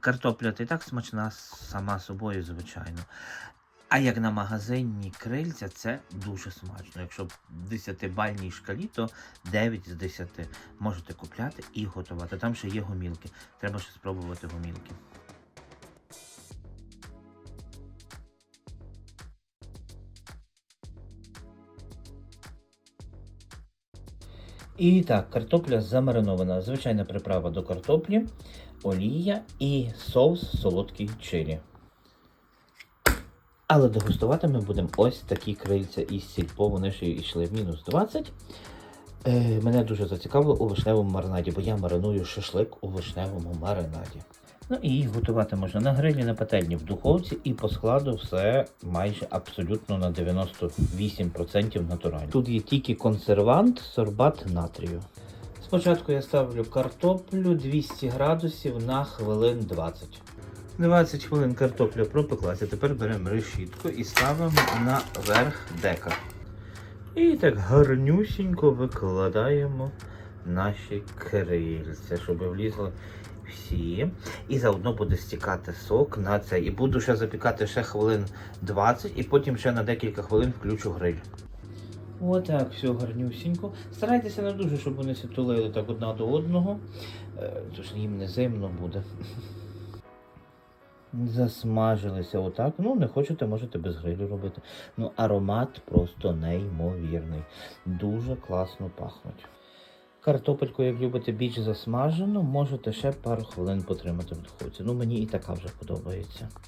Картопля й так смачна сама собою, звичайно. А як на магазинні крильця, це дуже смачно. Якщо в 10-бальній шкалі, то 9 з 10 можете купляти і готувати. Там ще є гомілки. Треба ще спробувати гомілки. І так, картопля замаринована. Звичайна приправа до картоплі, олія і соус солодкий чилі. Але дегустувати ми будемо ось такі крильця із сільпо. Вони ще йшли в мінус 20. Е, мене дуже зацікавило у вишневому маринаді, бо я мариную шашлик у вишневому маринаді. Ну і їх готувати можна на грилі, на пательні, в духовці і по складу все майже абсолютно на 98% натурально. Тут є тільки консервант, сорбат натрію. Спочатку я ставлю картоплю 200 градусів на хвилин 20. 20 хвилин картопля пропеклася. Тепер беремо решітку і ставимо на верх дека. І так гарнюсінько викладаємо наші крильця, щоб влізли всі. І заодно буде стікати сок на це. І буду ще запікати ще хвилин 20, і потім ще на декілька хвилин включу гриль. Отак, все гарнюсінько. Старайтеся не дуже, щоб вони се так одна до одного. Е, Тож їм не зимно буде. Засмажилися отак. Ну, не хочете, можете без грилю робити. Ну, аромат просто неймовірний. Дуже класно пахнуть. Картопельку, як любите більш засмажену, можете ще пару хвилин потримати в духовці. Ну, мені і така вже подобається.